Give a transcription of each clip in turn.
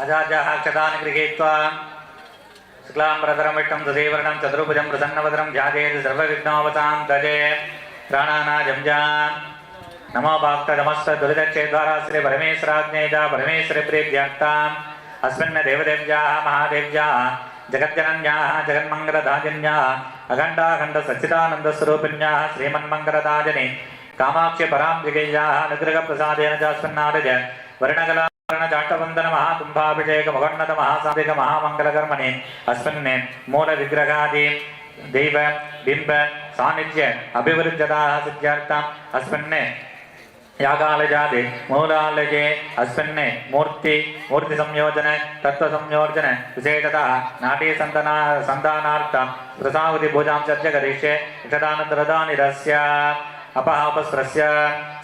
अजाजाः कदान् गृहीत्वा शुक्लाम्बरधरमिट्टं दधेवर्णं चतुर्भुजं प्रसन्नवदनं ध्यायेत् सर्वविघ्नोपतां तजे प्राणानाजम्जान् नमो भाक्तदमस्वदुलितक्षेद्वारा श्री परमेश्वराज्ञेजा परमेश्वरिप्रीत्याक्ताम् अस्मिन् देवदेव्याः, महादेव्याः, जगज्जनन्याः, जगन्मङ्गलदाजन्याः अखण्डाखण्डसच्चिदानन्दस्वरूपिण्याः श्रीमन्मङ्गलदाजनि, कामाक्षि परां विजय्याः अनुग्रहप्रसादेन चास्मिन्नारज वर्णकला चाटवन्दन महाकुम्भाभिषेक मुखण्डत महासाधिक महामङ्गलकर्मणि अस्मिन् मूलविग्रहादि दैव बिम्ब सान्निध्य अभिवृद्धताः सिद्ध्यर्थम् अस्मिन् यागालजादि मूलालये अस्मिन् मूर्ति मूर्तिसंयोजन तत्त्वसंयोजन विशेषतः नाट्यसन्तना सन्तानार्थं प्रसावतिपूजां च करिष्ये इषदानन्दरदानिरस्य अपहापस्रस्य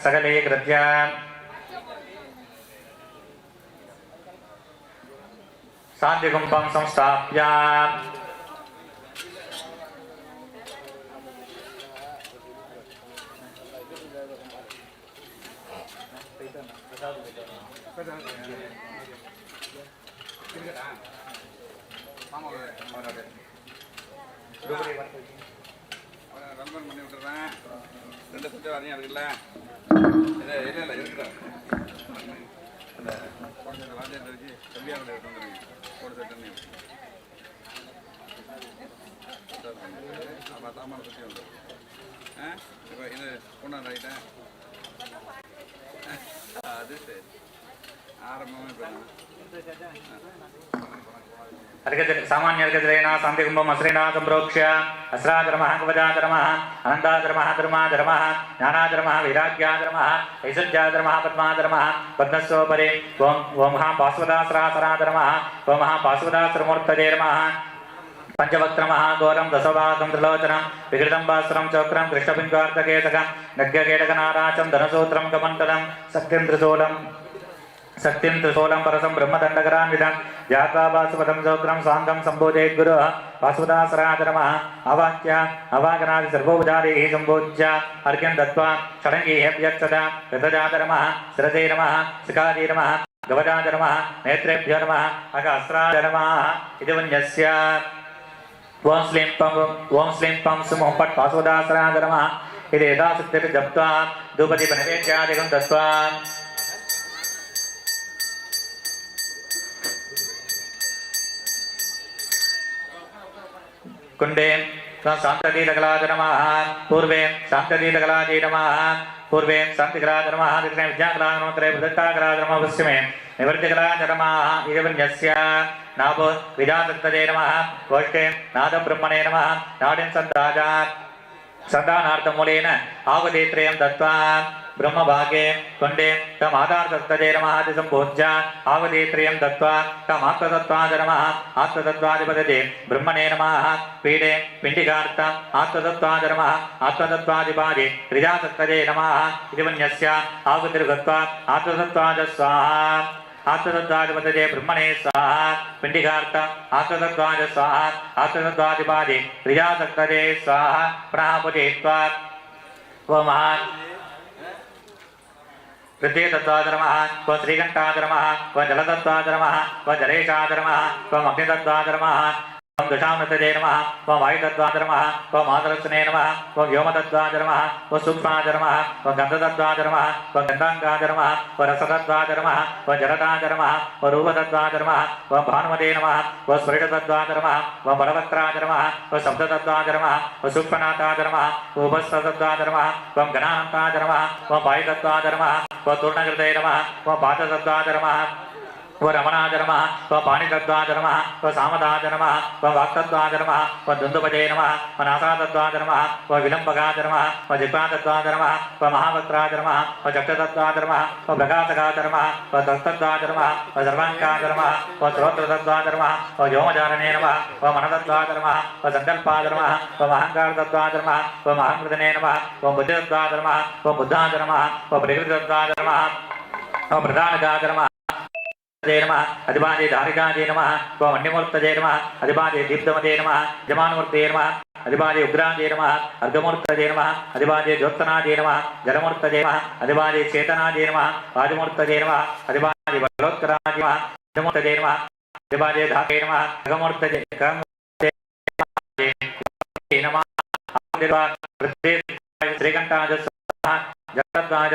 सकलीकृत्य शान्तिकुम्भं संस्थाप्य ரன்பன் பண்ணி விட்டுறேன் ரெண்டு சுற்றி வரையும் இருக்குல்ல இல்லை இல்லை இல்லை இருக்கிறேன் அந்த கொஞ்சம் ராஜேந்திர வச்சு கல்யாணம் எடுத்து வந்துருங்க போட்டு சட்டனி அப்போ தாமான சுற்றி வந்துடும் ஆ இப்போ இது கொண்டாந்து ஆகிட்டேன் அது சரி ஆரம்பமே போயிடலாம் అర్గతి సామాన్యర్గతిరైన సంధికుంభం అశ్రైనా సంప్రోక్ష్య అస్రాధర్మ కవజాధర్మ అనంతాధర్మ ధర్మాధర్మ జ్ఞానాధర్మ వైరాగ్యాధర్మ ఐశ్వర్యాధర్మ పద్మాధర్మ పద్మస్వోపరి ఓం ఓమహా పాశ్వదాశ్రాసనాధర్మ ఓమహా పాశ్వదాశ్రమూర్తధర్మ పంచవక్త్రమహాఘోరం దశభాగం త్రిలోచనం వికృతంబాసురం చోక్రం కృష్ణపింగార్థకేతకం నగ్గకేటకనారాచం ధనసూత్రం గమంటలం సత్యం త్రిశూలం సత్యం త్రిశూలం పరసం బ్రహ్మదండకరాన్విధం జాతావాసుపదం సౌక్రం సాంగం సంబోధయద్గురు వాసుదాసరాచరమ అవాక్య అవాగనాది సర్వోపచారీ సంబోధ్య. అర్ఘ్యం దత్వా షడంగీహ్యభ్యక్షత రథజాతరమ శిరసైరమ శిఖాదీరమ గవజాతరమ నేత్రేభ్యో నమ. అగ అస్రాజరమ ఇది వన్యస్య ఓం శ్లీం పం ఓం శ్లీం పం సుమోం పట్ వాసుదాసరాచరమ ఇది యథాశక్తి జప్వా దూపదీప నివేద్యాదికం దత్వా. धूपदीपनैवेद्यादिकं दत्त्वा कुण्डे शान्तदीलकलाय नमः पूर्वे शान्तदीलकलायै नमः पूर्वे शान्तिकलाय नमः दक्षिणे विद्याकलाय नमः उत्तरे बुद्धकलाय नमः पश्चिमे निवृत्तिकलाय नमः इदवन्यस्य नाभ विजातत्तदे नमः गोष्ठे नादब्रह्मणे नमः नाडिं सन्दाजा सन्दानार्थमूलेन आवदेत्रयं दत्त्वा బ్రహ్మభాగే కొండే తమాదార్థే నమ సంబోధ్య ఆవదేత్రయం దత్వా తమాత్మతత్వాదరమ ఆత్మతత్వాధిపదే బ్రహ్మణే నమ పీడే పిండికార్త ఆత్మతత్వాదరమ ఆత్మతత్వాధిపాది త్రిజాసత్తదే నమ ఇది వన్యస్య ఆవతిర్గత్వా ఆత్మతత్వాద స్వాహ ఆత్మతత్వాధిపతే బ్రహ్మణే స్వాహ పిండికార్త ఆత్మతత్వాద స్వాహ ఆత్మతత్వాధిపాది త్రిజాసత్తదే స్వాహ ప్రాపజేత్వా ఓ మహాన్ విద్యుతత్వాధర్మ స్వ శ్రీకంఠాధర్మ స్వ జలతత్వాధర్మ స్వ జలేషాధర్మ స్వమగ్నితత్వాధర్మ ఓం దశామృతదే నమ ఓం వాయుతద్వాజ నమ ఓం ఆదలక్షణే నమ ఓం వ్యోమతద్వాజ నమ ఓం సూక్ష్మాజ నమ ఓం గంధతద్వాజ నమ ఓం గంధాంగాజ నమ ఓ రసతద్వాజ నమ ఓ జలతాజ నమ ఓ రూపతద్వాజ నమ ఓం భానుమదే నమ ఓ స్ఫురిటతద్వాజ నమ ఓం బలవక్రాజ నమ ఓ శబ్దతద్వాజ నమ ఓ సూక్ష్మనాథాజ నమ ఓ ఉపస్థతద్వాజ నమ ఓం గణాంతాజ నమ ఓం తూర్ణకృతే నమ ఓం वो रमणाचरम व पाणितत्वाचरम व सामदाचरम व भक्तत्वाचरम व दुन्दुपजयनम व नासातत्वाचरम व विलम्बकाचरम व जिपातत्वाचरम व महावक्त्राचरम व चक्रतत्वाचरम व प्रकाशकाचरम व दत्तत्वाचरम व सर्वाङ्काचरम व श्रोत्रतत्वाचरम व व्योमचारणे नम व मनतत्वाचरम व सङ्कल्पाचरम व महङ्कारतत्वाचरम व महाङ्कृतने नम व बुद्धितत्वाचरम व बुद्धाचरम व प्रकृतितत्वाचरम व प्रधानकाचरम దే నమ అధిపాదే ధారికాజే నమ స్వమణ్యమూర్తజే నమ అధిపాదే దీప్తమజే నమ యజమానమూర్తజే నమ అధిపాదే ఉగ్రాజే నమ అర్ధమూర్తజే నమ అధిపాదే జ్యోత్సనాజే నమ జలమూర్తజే నమ అధిపాదే చేతనాజే నమ ఆదిమూర్తజే నమ అధిపాదే బలోత్కరాజే నమ అధిమూర్తజే నమ అధిపాదే ధాకే నమ జగమూర్తజే నమ శ్రీకంఠాజ జగద్వాజ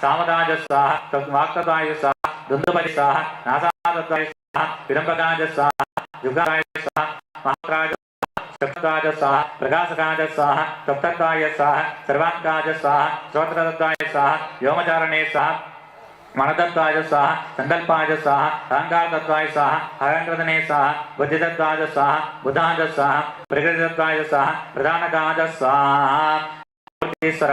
సామదాయ సాహ వాక్తదాయ సాహ ప్రకాశకాయ సాహ సప్తత్వాయ వ్యోమచారణే సంకల్పాయ సహ అహంకారతత్వాయ సహ అహంకృతనే సాహ బుద్ధితత్వాయ సాహ బుధాయ సాహ ప్రకృతితత్వాయ సహ ప్రధానకాజ సహ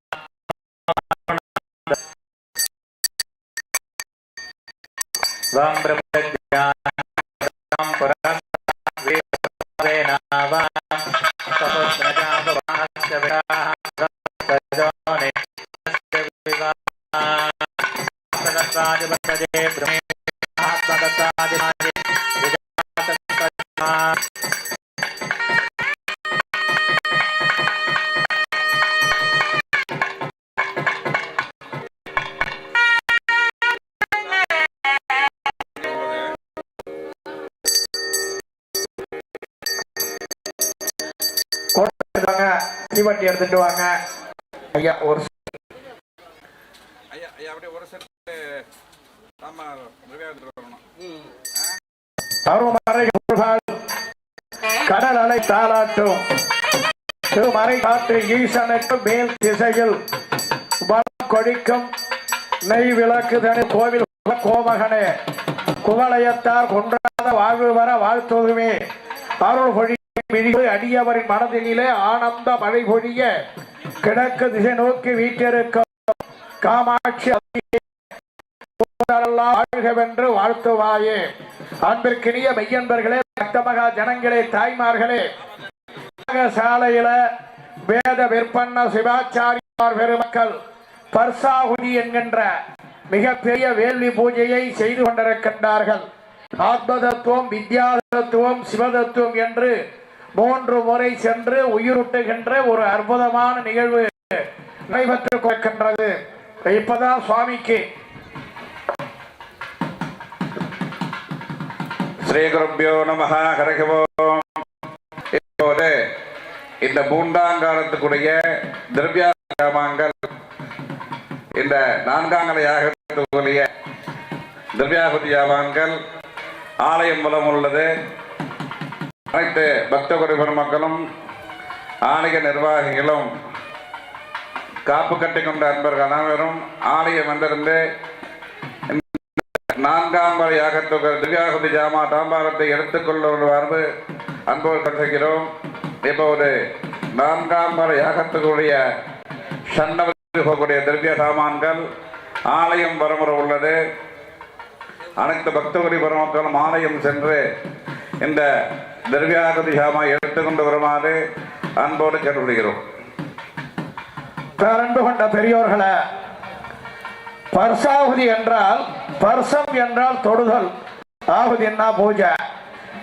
வாம் பிரபு திருமறை காற்று ஈசனுக்கு மேல் திசையில் வளம் கொடிக்கும் நெய் விளக்கு தனி கோவில் கோமகனே. குவளையத்தார் கொன்றாத வாழ்வு வர வாழ்த்துதுமே அருள் பொழிவு அடியவரின் மனதிலே ஆனந்த மழை பொழிய கிழக்கு திசை நோக்கி வீட்டிருக்கும் காமாட்சி வாழ்கவென்று வாழ்த்துவாயே. அன்பிற்கினிய மெய்யன்பர்களே பக்தமகா ஜனங்களே தாய்மார்களே சாலையில வேத விற்பன்ன சிவாச்சாரியார் பெருமக்கள் பர்சாகுதி என்கின்ற மிகப்பெரிய வேள்வி பூஜையை செய்து கொண்டிருக்கின்றார்கள். ஆத்மதத்துவம் வித்யாதத்துவம் சிவதத்துவம் என்று மூன்று முறை சென்று உயிரூட்டுகின்ற ஒரு அற்புதமான நிகழ்வு நடைபெற்றுக் கொடுக்கின்றது இப்பதான் சுவாமிக்கு ஸ்ரீ குருப்பியோ நம ஹரகவோம் இந்த பூண்டாங்காலத்துக்குரிய திரவியாமாங்கள் இந்த நான்காங்கலையாக யாகத்துக்குரிய திரவியாகுதி ஆலயம் மூலம் உள்ளது. அனைத்து பக்த குரு பெருமக்களும் ஆலய நிர்வாகிகளும் காப்பு கட்டி கொண்ட அன்பர்கள் அனைவரும் ஆலயம் வந்திருந்து நான்காம் வரை யாகத்துக்கு திவ்யாகுதி ஜாமா தாம்பாரத்தை எடுத்துக்கொள்ள வருவார்ந்து அன்போடு கருதுகிறோம் இப்போது நான்காம் பல யாகத்துக்குரிய சன்னவத்தில் திரவிய சாமான்கள் ஆலயம் வரமுறை உள்ளது. அனைத்து பக்தகுடி பெருமக்களும் ஆலயம் சென்று இந்த திரவியாகதி சாமா எடுத்துக்கொண்டு வருமாறு அன்போடு கேட்டுவிடுகிறோம் பேரன்பு கொண்ட பெரியோர்களே பர்சாகுதி என்றால் பர்சம் என்றால் தொடுதல். ஆகுதி என்ன பூஜை?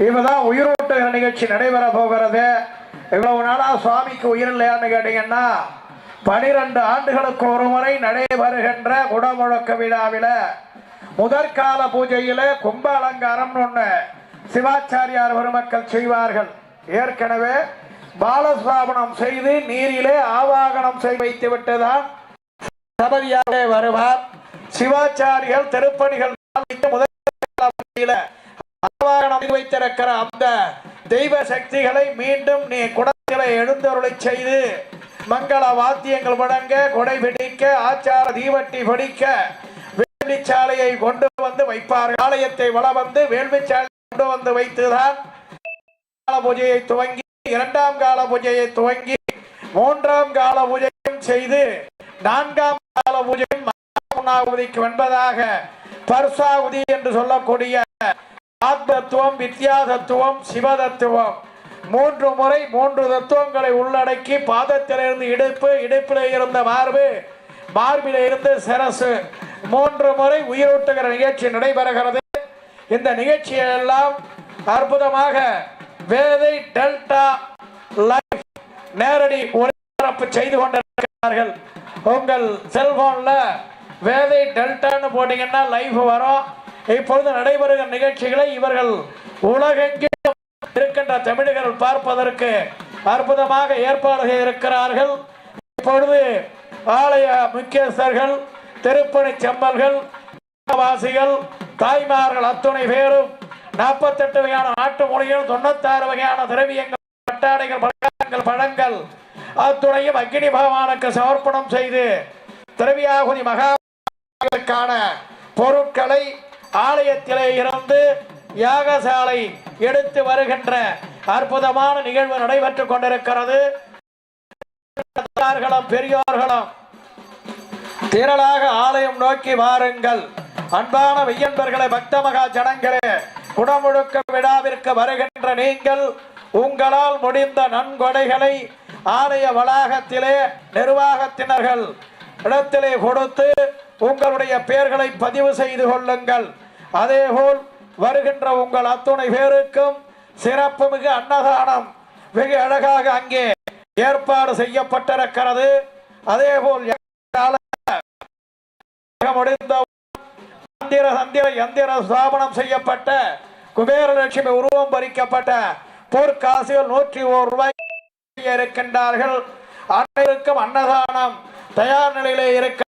இவதான் உயிரோட்டுகிற நிகழ்ச்சி நடைபெற போகிறது. இவ்வளவு நாளா சுவாமிக்கு உயிர் இல்லையான்னு கேட்டீங்கன்னா பனிரெண்டு ஆண்டுகளுக்கு ஒரு முறை நடைபெறுகின்ற குடமுழக்க விழாவில முதற்கால பூஜையில கும்ப அலங்காரம்னு ஒண்ணு சிவாச்சாரியார் பெருமக்கள் செய்வார்கள். ஏற்கனவே பாலஸ்தாபனம் செய்து நீரிலே ஆவாகனம் செய்து வைத்து விட்டுதான் சபதியாக வருவார். சிவாச்சாரியர் திருப்பணிகள் முதல் ஆவாகனம் வைத்திருக்கிற அந்த தெய்வ சக்திகளை மீண்டும் நீ குடத்திலே எழுந்தருளை செய்து மங்கள வாத்தியங்கள் முழங்க கொடை பிடிக்க ஆச்சார தீவட்டி பிடிக்க வேள்விச்சாலையை கொண்டு வந்து வைப்பார்கள். ஆலயத்தை வள வந்து வேள்விச்சாலை கொண்டு வந்து வைத்துதான் கால பூஜையை துவங்கி இரண்டாம் கால பூஜையை துவங்கி மூன்றாம் கால பூஜையும் செய்து நான்காம் கால பூஜையும் மகாபூர்ணாகுதிக்கு என்பதாக பர்சாவுதி என்று சொல்லக்கூடிய ஆத்மத்துவம் வித்யாதத்துவம் சிவதத்துவம். மூன்று முறை மூன்று தத்துவங்களை உள்ளடக்கி பாதத்திலிருந்து இடுப்பு இடுப்பில் இருந்த மார்பு மார்பில் இருந்து சிரசு. மூன்று முறை உயிரூட்டுகிற நிகழ்ச்சி நடைபெறுகிறது. இந்த நிகழ்ச்சியெல்லாம் அற்புதமாக வேதை டெல்டா லைஃப் நேரடி ஒளிபரப்பு செய்து கொண்டிருக்கிறார்கள். உங்கள் செல்போன்ல வேதை டெல்டான்னு போட்டீங்கன்னா லைஃப் வரும். இப்பொழுது நடைபெறுகிற நிகழ்ச்சிகளை இவர்கள் உலகெங்கிலும் இருக்கின்ற தமிழர்கள் பார்ப்பதற்கு அற்புதமாக ஏற்பாடு செய்திருக்கிறார்கள். இப்பொழுது ஆலய முக்கியஸ்தர்கள் திருப்பணி செம்மல்கள் வாசிகள் தாய்மார்கள் அத்துணை பேரும் நாற்பத்தெட்டு வகையான நாட்டு மொழிகள் தொண்ணூத்தாறு வகையான திரவியங்கள் பட்டாடைகள் பழங்கள் பழங்கள் அத்துணையும் அக்னி பகவானுக்கு சமர்ப்பணம் செய்து திரவியாகுதி மகாக்கான பொருட்களை ஆலயத்திலே இருந்து யாகசாலை எடுத்து வருகின்ற அற்புதமான நிகழ்வு நடைபெற்றுக் கொண்டிருக்கிறது. பெரியோர்களும் திரளாக ஆலயம் நோக்கி வாருங்கள். அன்பான மெய்யன்பர்களே பக்த மகா ஜனங்களே குடமுழுக்க விழாவிற்கு வருகின்ற நீங்கள் உங்களால் முடிந்த நன்கொடைகளை ஆலய வளாகத்திலே நிர்வாகத்தினர்கள் இடத்திலே கொடுத்து உங்களுடைய பெயர்களை பதிவு செய்து கொள்ளுங்கள். அதேபோல் வருகின்ற உங்கள் அத்துணை பேருக்கும் சிறப்பு மிகு அன்னதானம் வெகு அழகாக அங்கே ஏற்பாடு செய்யப்பட்டிருக்கிறது. அதேபோல் முடிந்த மந்திர சந்திர யந்திர ஸ்தாபனம் செய்யப்பட்ட குபேரலட்சுமி உருவம் பறிக்கப்பட்ட பொற்காசுகள் நூற்றி ஓர் ரூபாய் இருக்கின்றார்கள். அனைவருக்கும் அன்னதானம் தயார் நிலையிலே இருக்க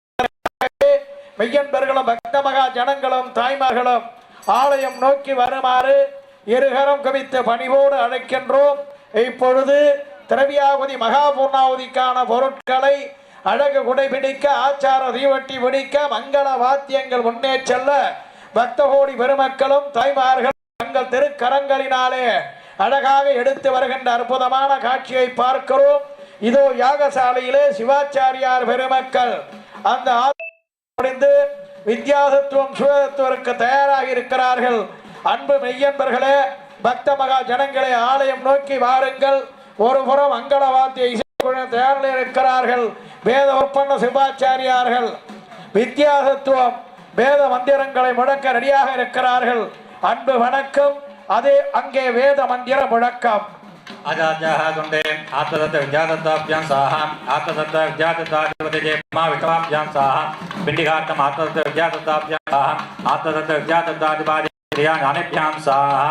மெய்யன்பர்களும் பக்த மகா ஜனங்களும் தாய்மார்களும் ஆலயம் நோக்கி வருமாறு இருகரம் குவித்து பணிவோடு அழைக்கின்றோம். இப்பொழுது திரவியாவதி மகாபூர்ணாவதிக்கான பொருட்களை அழகு குடைபிடிக்க ஆச்சார தீவட்டி பிடிக்க மங்கள வாத்தியங்கள் முன்னே செல்ல பக்தகோடி பெருமக்களும் தாய்மார்கள் தங்கள் திருக்கரங்களினாலே அழகாக எடுத்து வருகின்ற அற்புதமான காட்சியை பார்க்கிறோம். இதோ யாகசாலையிலே சிவாச்சாரியார் பெருமக்கள் அந்த முடிந்து வித்யாசத்துவம் சுயதத்துவருக்கு தயாராக இருக்கிறார்கள். அன்பு மெய்யன்பர்களே பக்த மகா ஜனங்களே ஆலயம் நோக்கி வாருங்கள். ஒரு புறம் மங்கள வாத்திய இசைக்குழு தயாரில் இருக்கிறார்கள். வேத ஒப்பந்த சிவாச்சாரியார்கள். வித்தியாசத்துவம் வேத மந்திரங்களை முழக்க ரெடியாக இருக்கிறார்கள். அன்பு வணக்கம் அதே அங்கே வேத மந்திர முழக்கம் आचार्याः गुण्डे आत्मतत्त्वविद्यातत्त्वाभ्यां स्वाहा आत्मतत्त्वविद्यातत्त्वाधिपतिजे मा विष्णवाभ्यां स्वाहा पिण्डिघाटम् आत्मतत्त्वविद्यातत्त्वाभ्यां स्वाहा आत्मतत्त्वविद्यातत्त्वाधिपादि क्रियाभ्यां स्वाहा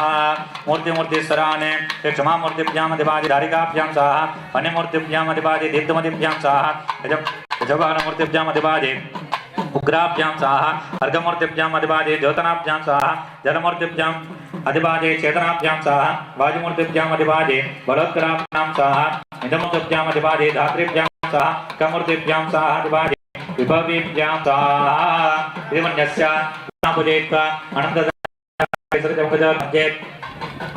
उग्राभ्यां स्वाहा अर्घमूर्तिभ्याम् अधिपादे द्योतनाभ्यां स्वाहा जलमूर्तिभ्याम् अधिपादे, चेतनाभ्यां स्वाहा वायुमूर्तिभ्याम् अधिपादे, बलोत्कराभ्यां स्वाहा निजमूर्तिभ्याम् अधिपादे धातृभ्यां स्वाहा, कमूर्तिभ्यां स्वाहा अधिपादे, विभवीभ्यां स्वाहा। श्रीमन्यस्य नापुजेत्वा अनन्तजेत्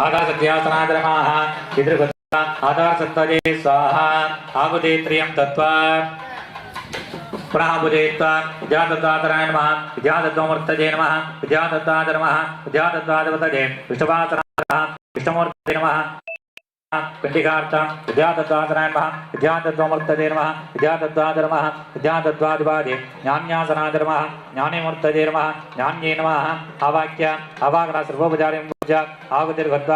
आकाशक्रियासनादरमाः पितृभक्ता आधारसत्त्वजे स्वाहा आहुदेत्रियं तत्वा पुनः पूजयित्वा विद्यादत्तातराय नमः विद्यादत्तमूर्तये नमः विद्यादत्ताद नमः विद्यादत्तादिपतये विष्णुवासनाः विष्णुमूर्तये नमः पिण्डिकार्थं विद्यादत्तातराय नमः विद्यादत्तमूर्तये नमः विद्यादत्ताद नमः विद्यादत्तादिपादे ज्ञान्यासनाद नमः ज्ञानीमूर्तये नमः ज्ञान्ये नमः आवाक्य अवागना सर्वोपचार्यं पूजा आहुतिर्गत्वा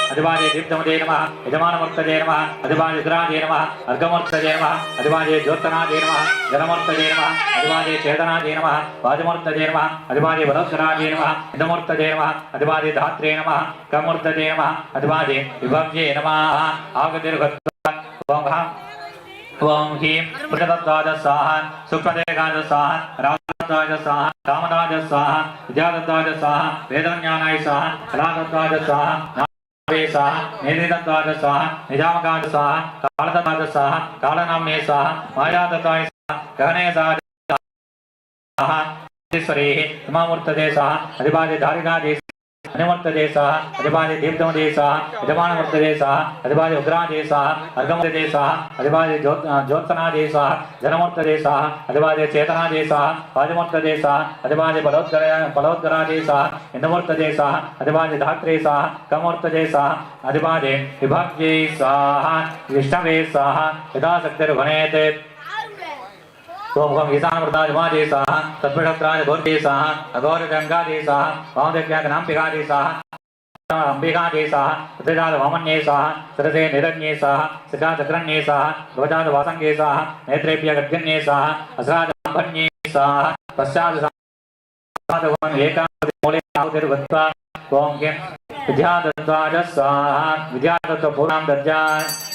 అధివాజే దీప్తమదే నమ యజమానమూర్తజే నమ అధివాజే సురాజే నమ అర్ఘమూర్తజే నమ అధివాజే జ్యోత్సనాజే నమ జనమూర్తజే నమ అధివాజే చేతనాజే నమ వాజమూర్తజే నమ అధివాజే వదస్సురాజే నమ హితమూర్తజే నమ అధివాజే ధాత్రే నమ కమూర్తజే నమ అధివాజే విభవ్యే నమ ఆగతిర్గత్వ ఓం హ్రీం పుషదత్వాజ స్వాహ సుప్రదేగాజ స్వాహ రాజత్వాజ స్వాహ కామరాజ స్వాహ విద్యాదత్వాజ స్వాహ వేదజ్ఞానాయ స్వాహ కళాదత్వాజ స్వాహ స్వాహ నేదిదద్వాద స్వాహ నిజామగాద స్వాహ కాళదాద స్వాహ కాళనామ్యే స్వాహ మాయాదత్వాయ స్వాహ స్వాహ అధిపాది ధారిణాదే హనుమంతదే సహ అధిపాది దీప్తమదే సహ యజమానవర్తదే సహ అధిపాది ఉగ్రాదే సహ అర్గమదే సహ అధిపాది జ్యోత్సనాదే సహ జనమూర్తదే సహ అధిపాది చేతనాదే సహ రాజమూర్తదే సహ అధిపాది బలోద్గర బలోద్గరాదే సహ ఇందమూర్తదే సహ అధిపాది ధాత్రే సహ కమూర్తదే అధిపాది విభాగ్యై సహ విష్ణవే సహ యథాశక్తిర్భనేతే ओम ईशान व्रताजमाजे स्वाहा तत्पक्षत्राज घोरजे स्वाहा सरसे निरन्ये स्वाहा सृजा चक्रन्ये स्वाहा पश्चात् एकादशमूलेतिर्वत्वा ओम किं विद्यादत्त्वाज स्वाहा विद्यादत्त्वपूर्णां दद्यात्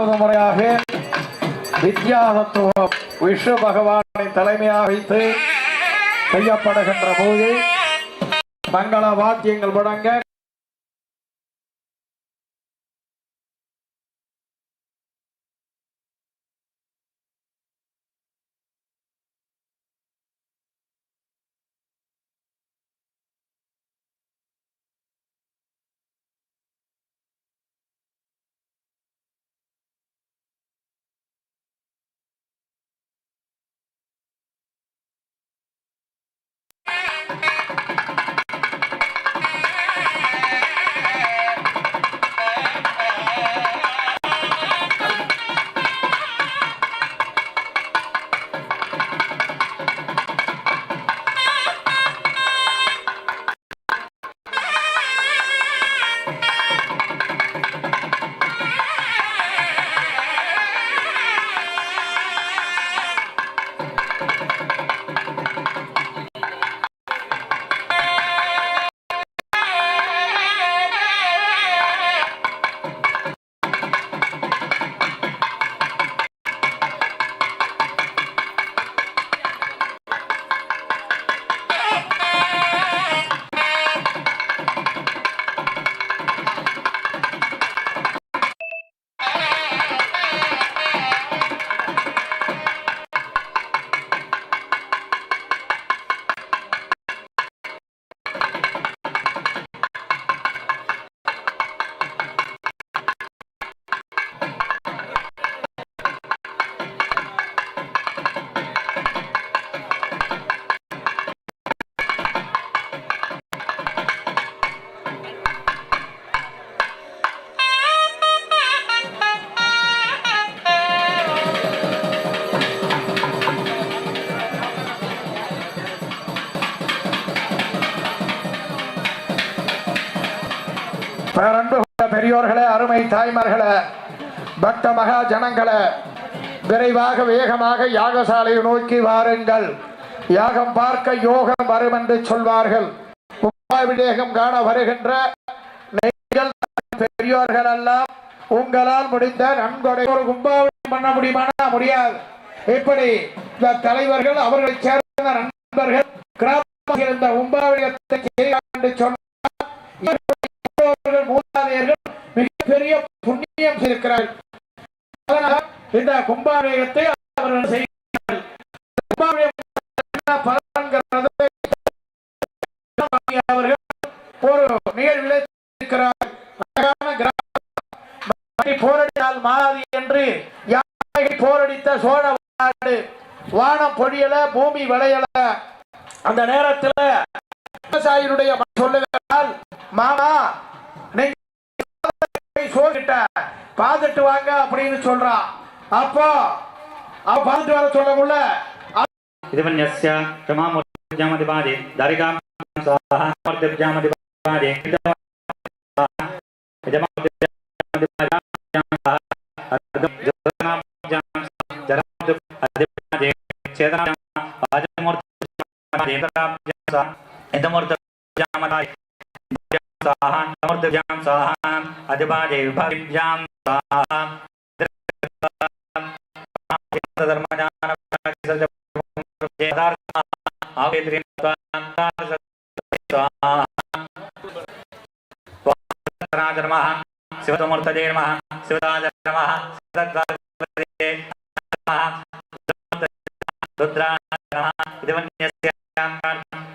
இரண்டாவது முறையாக வித்யாதத்துவம் விஷ்ணு பகவானை தலைமையாக வைத்து செய்யப்படுகின்ற போது மங்கள வாத்தியங்கள் முடங்க பேரன்பு பெரியோர்களே அருமை தாய்மார்களே பக்த மகா ஜனங்களே விரைவாக வேகமாக யாகசாலையை நோக்கி வாருங்கள். யாகம் பார்க்க யோகம் வரும் என்று சொல்வார்கள். கும்பாபிஷேகம் காண வருகின்ற நீங்கள் பெரியோர்கள் எல்லாம் உங்களால் முடிந்த நன்கொடை ஒரு கும்பாபிஷேகம் பண்ண முடியுமானா முடியாது. இப்படி இந்த தலைவர்கள் அவர்களை சேர்ந்த நண்பர்கள் கிராமத்தில் இருந்த கும்பாபிஷேகத்தை சொன்னால் மூதாதையர்கள் மிகப்பெரிய புண்ணியம் செய்திருக்கிறார்கள் அதனால் இந்த கும்பாபிஷேகத்தை அவர்கள் செய்கிறார்கள். கும்பாபிஷேகம் அவர்கள் ஒரு இருக்கிறார் அழகான கிராமம். மாறாது என்று யானை போரடித்த சோழ நாடு வானம் பொழியல பூமி விளையல. அந்த நேரத்துல விவசாயினுடைய மகன் மாமா பார்த்துட்டு வாங்க அப்படின்னு சொல்றான் அப்போ அவ பார்த்துட்டு வர சொல்லக்குள்ள இதுபன்யஸ்ய ஜமாமுர்ஜாமதிபாதி स्वाहा मूर्तिभ्यामधिपादे अधिपादे विभाभ्यां स्वाहा नमः शिवतमूर्तये नमः शिवदाय नमः शिवदत्ताय रुद्राय नमः इदमन्यस्य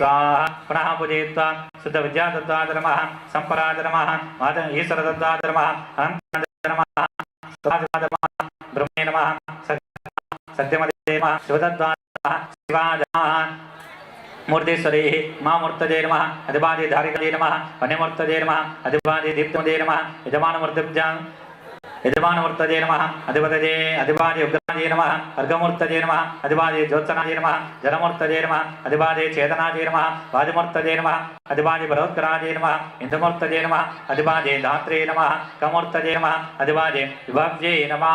स्वाहा पुनः पूजयित्वा शुद्धविद्यादत्ताद नमः सम्पराद नमः मात ईश्वरदत्ताद नमः अनन्ताद नमः स्वादिनाद नमः ब्रह्मे नमः सत्यमदे नमः शिवदत्ताद नमः शिवाय नमः मूर्तेश्वरे मा मूर्तये नमः अधिपादे धारिकले नमः वन्यमूर्तये नमः अधिपादे दीप्तमदे नमः यजमानमूर्तिभ्यां యజమానమూర్తజే నమ అధిపతజే అధిపాది ఉగ్రాజే నమ వర్గమూర్తజే నమ అధిపాది జ్యోత్సనాజే నమ జలమూర్తజే నమ అధిపాది చేతనాజే నమ వాజమూర్తజే నమ అధిపాది బలోత్తరాజే నమ ఇంద్రమూర్తజే నమ అధిపాది దాత్రే నమ కమూర్తజే నమ అధిపాది విభాజే నమ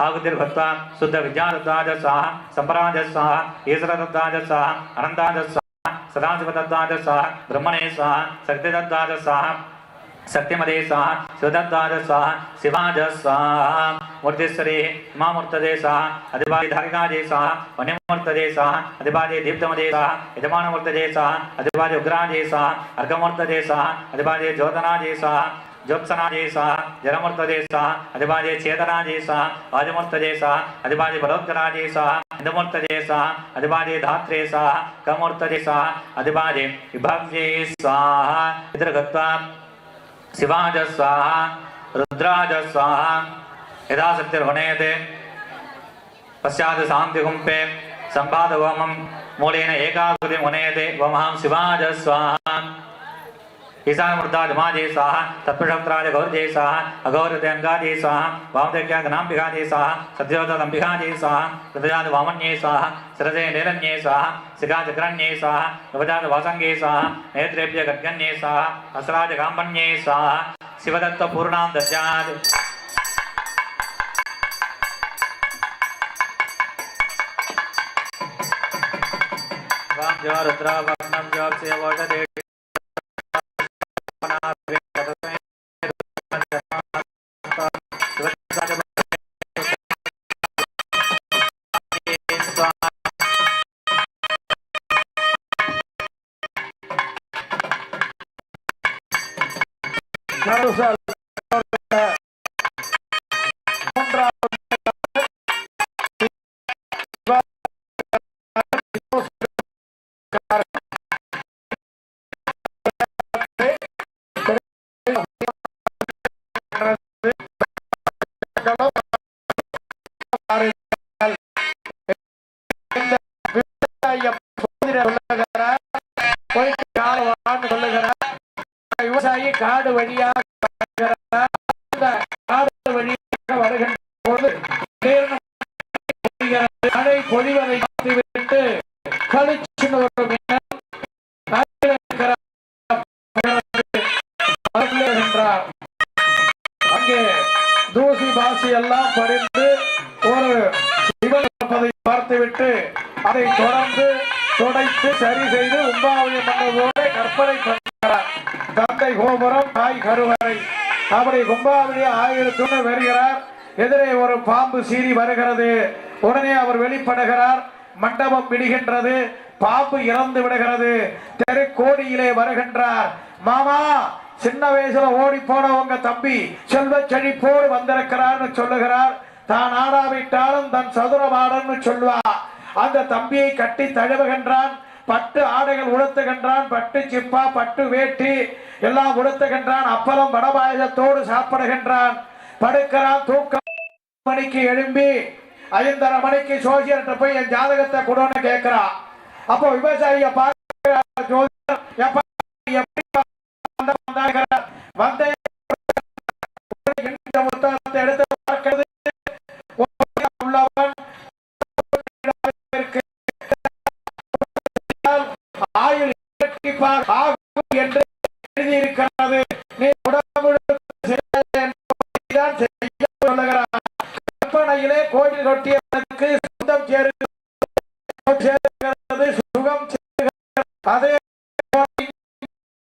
ఆగుతిర్భత్వ శుద్ధ విద్యాదత్వాదస్వాహ సంపరాజస్వాహ ఈశ్వరదత్వాదస్వాహ అనంతాదస్వాహ ఈశ్వరదత్తాజ స్వాహ అనంతాజ స్వాహ సదాశివదత్తాజ సత్యమదే స్వాహ శివదద్వాద స్వాహ శివాజ స్వాహ మూర్తిశ్వరే హిమామూర్తదే స్వాహ అధిపాది ధారికాదే స్వాహ వన్యమూర్తదే స్వాహ అధిపాది దీప్తమదే స్వాహ యజమానమూర్తదే స్వాహ అధిపాది ఉగ్రాజే స్వాహ అర్ఘమూర్తదే స్వాహ అధిపాది జ్యోతనాజే స్వాహ జ్యోత్సనాజే స్వాహ జలమూర్తదే స్వాహ అధిపాది చేతనాజే స్వాహ వాజమూర్తదే అధిపాది బలోత్తరాజే స్వాహ అధిపాది ధాత్రే స్వాహ అధిపాది విభవ్యే స్వాహ గత్వా శివాజ స్వాహ రుద్రాజ స్వాహ యథాశక్తిర్వనయతే పశ్చాత్ శాంతిగుంపే సంపాద హోమం మూలైన ఏకాగ్రతి మునయతే వమహాం శివాజ ఈశానమృద్ధాజమాజయ స్వాహ తత్పక్షత్రాజ గౌరజయ స్వాహ అగౌరజంగాజయ స్వాహ వామదగ్యాగనాంబికాజయ స్వాహ సద్యోదంబికాజయ స్వాహ రుతజాత వామన్యే స్వాహ శిరజే నీరన్యే నేత్రేభ్య గర్గన్యే స్వాహ అసరాజ గాంబన్యే శివదత్త పూర్ణాం దాది రామ్ జవహర్ సేవ விவசாயி காடு வழியாக காடு வழியாக வருகின்ற போது மழை பொழிவதை பார்த்துவிட்டு கழிச்சு வரும் மின்னல் அங்கே தூசி பாசி எல்லாம் படிந்து ஒரு சிவன் பார்த்துவிட்டு அதை தொடர்ந்து துடைத்து சரி செய்து உம்பாவியம் பண்ணதோடு கற்பனை கோபுரம் தாய் கருவறை. அப்படி கும்பாவளி ஆயிரத்துன்னு வருகிறார். எதிரே ஒரு பாம்பு சீறி வருகிறது. உடனே அவர் வெளிப்படுகிறார். மண்டபம் விடுகின்றது. பாம்பு இறந்து விடுகிறது. தெரு கோடியிலே வருகின்றார். மாமா சின்ன வயசுல ஓடி போன உங்க தம்பி செல்வ செழிப்போடு வந்திருக்கிறார்னு சொல்லுகிறார். தான் ஆடாவிட்டாலும் தன் சதுரமாடன்னு சொல்வா அந்த தம்பியை கட்டி தழுவுகின்றான். பட்டு ஆடைகள் உடுத்துகின்றான் பட்டு சிப்பா பட்டு வேட்டி எல்லாம் உடுத்துகின்றான் அப்பளம் வடபாயசத்தோடு சாப்பிடுகின்றான். படுக்கிறான் தூக்கம் மணிக்கு எழும்பி ஐந்தரை மணிக்கு சோசியர்கிட்ட போய் என் ஜாதகத்தை கொடுன்னு கேட்கிறான் அப்போ விவசாயிய பார்க்க வந்த-